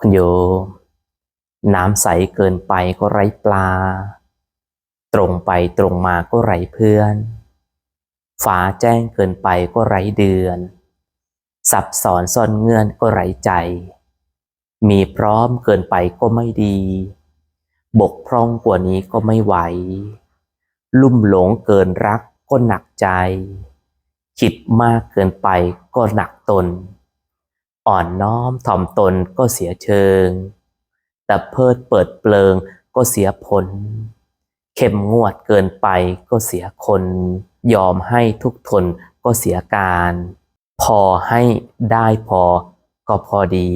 คุณโยม น้ำใสเกินไปก็ไร้ปลา ตรงไปตรงมาก็ไร้เพื่อนฟ้าแจ้งเกินไปก็ไร้เดือน สับสอนซ่อนเงื่อนก็ไร้ใจ มีพร้อมเกินไปก็ไม่ดี บกพร่องกว่านี้ก็ไม่ไหว ลุ่มหลงเกินรักก็หนักใจ คิดมากเกินไปก็หนักตน อ่อนน้อมถ่อมตนก็เสียเชิง แต่เพิดเปิดเปลิงก็เสียผล เข้มงวดเกินไปก็เสียคน ยอมให้ทุกทนก็เสียการ พอให้ได้พอก็พอดี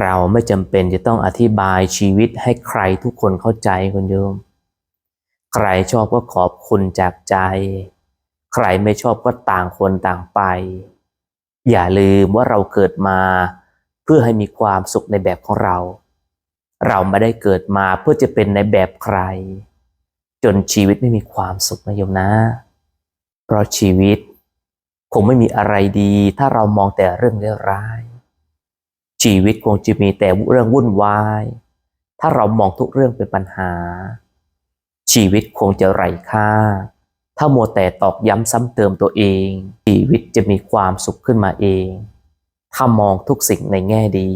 เราไม่จำเป็นจะต้องอธิบายชีวิตให้ใครทุกคนเข้าใจคุณโยม ใครชอบก็ขอบคุณจากใจ ใครไม่ชอบก็ต่างคนต่างไป อย่าลืมว่าเราเกิดมาเพื่อให้มีความสุขในแบบของเรา เราไม่ได้เกิดมาเพื่อจะเป็นในแบบใคร จนชีวิตไม่มีความสุขนะโยมนะ เพราะชีวิตคงไม่มีอะไรดี ถ้าเรามองแต่เรื่องเลวร้าย ชีวิตคงจะมีแต่เรื่องวุ่นวาย ถ้าเรามองทุกเรื่องเป็นปัญหา ชีวิตคงจะไร้ค่า ถ้ามัวแต่ตอกย้ำซ้ำเติมตัวเอง ชีวิตจะมีความสุขขึ้นมาเอง ถ้ามองทุกสิ่งในแง่ดี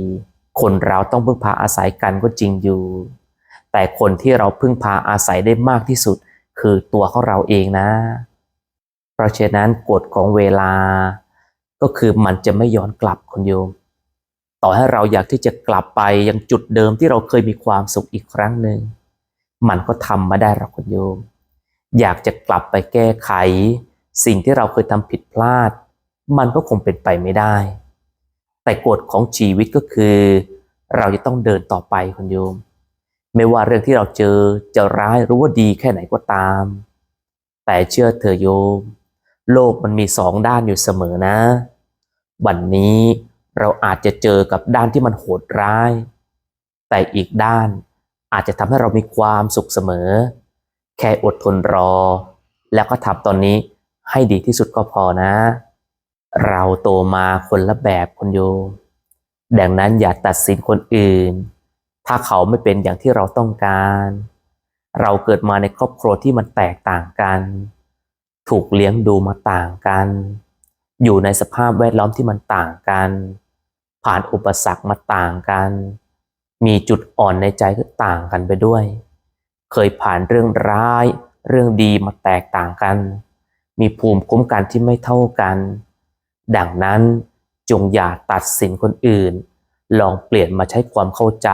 คนเราต้องพึ่งพาอาศัยกันก็จริงอยู่ แต่คนที่เราพึ่งพาอาศัยได้มากที่สุด คือตัวของเราเองนะ เพราะฉะนั้นกฎของเวลา ก็คือมันจะไม่ย้อนกลับคุณโยม ต่อให้เราอยากที่จะกลับไปยังจุดเดิมที่เราเคยมีความสุขอีกครั้งหนึ่ง มันก็ทำมาได้หรอกคุณโยม อยากจะกลับไปแก้ไข สิ่งที่เราเคยทำผิดพลาด มันก็คงเป็นไปไม่ได้ แต่กฎของชีวิตก็คือ เราจะต้องเดินต่อไปคุณโยม ไม่ว่าเรื่องที่เราเจอจะร้ายหรือว่าดีแค่ไหนก็ตาม แต่เชื่อเถอะโยม โลกมันมีสองด้านอยู่เสมอนะ วันนี้เราอาจจะเจอกับด้านที่มันโหดร้าย แต่อีกด้านอาจจะทำให้เรามีความสุขเสมอ แค่อดทนรอ แล้วก็ทำตอนนี้ให้ดีที่สุดก็พอนะ เราโตมาคนละแบบคนโยมดังนั้นอย่าตัดสินคนอื่น ถ้าเขาไม่เป็นอย่างที่เราต้องการ เราเกิดมาในครอบครัวที่มันแตกต่างกัน ถูกเลี้ยงดูมาต่างกัน อยู่ในสภาพแวดล้อมที่มันต่างกัน ผ่านอุปสรรคมาต่างกัน มีจุดอ่อนในใจก็ต่างกันไปด้วย เคยผ่านเรื่องร้าย เรื่องดีมาแตกต่างกัน มีภูมิคุ้มกันที่ไม่เท่ากัน ดังนั้นจงอย่าตัดสินคนอื่น ลองเปลี่ยนมาใช้ความเข้าใจ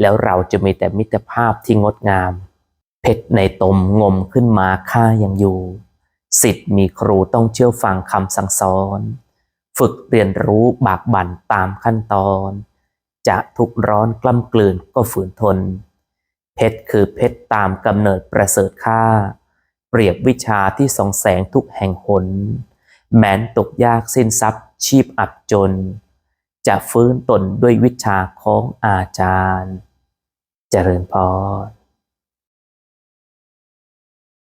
แล้วเราจะมีแต่มิตรภาพที่งดงาม เพชรในตมงมขึ้นมาค่ายังอยู่ สิทธิ์มีครูต้องเชื่อฟังคำสั่งสอน ฝึกเรียนรู้บากบั่นตามขั้นตอน จะทุกร้อนกล้ำกลืนก็ฝืนทน เพชรคือเพชรตามกำเนิดประเสริฐค่า เปรียบวิชาที่ส่องแสงทุกแห่งหน แม้นตกยากสิ้นทรัพย์ชีพอับจน จะฟื้นตนด้วยวิชาของอาจารย์ เจริญพร